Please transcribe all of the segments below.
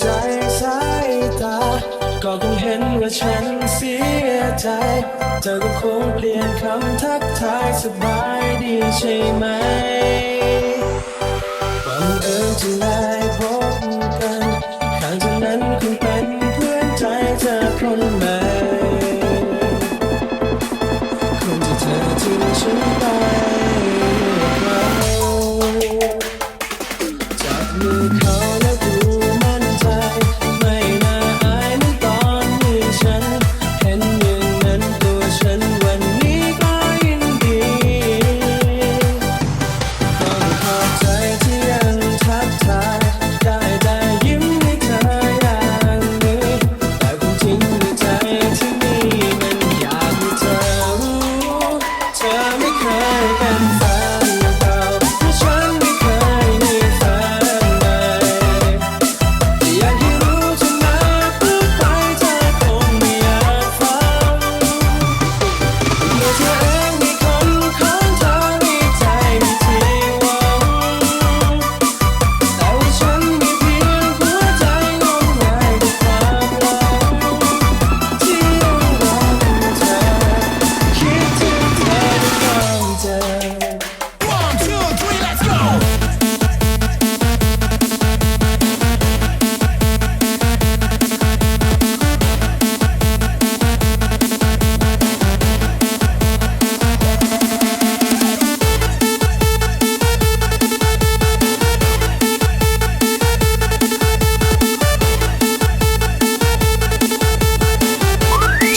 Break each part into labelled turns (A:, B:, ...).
A: ใจสายตา ก็คงเห็นว่าฉันเสียใจ เธอก็คงเปลี่ยนคำทักทายสบายดีใช่ไหมบังเอิญที่ได้พบกันครั้งนั้นคงเป็นเพื่อนใจเธอคนใหม่คงจะเธอที่งฉันไป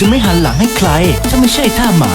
A: ฉันไม่หันหลังให้ใคร
B: ฉันไม่ใช่ท่าหมา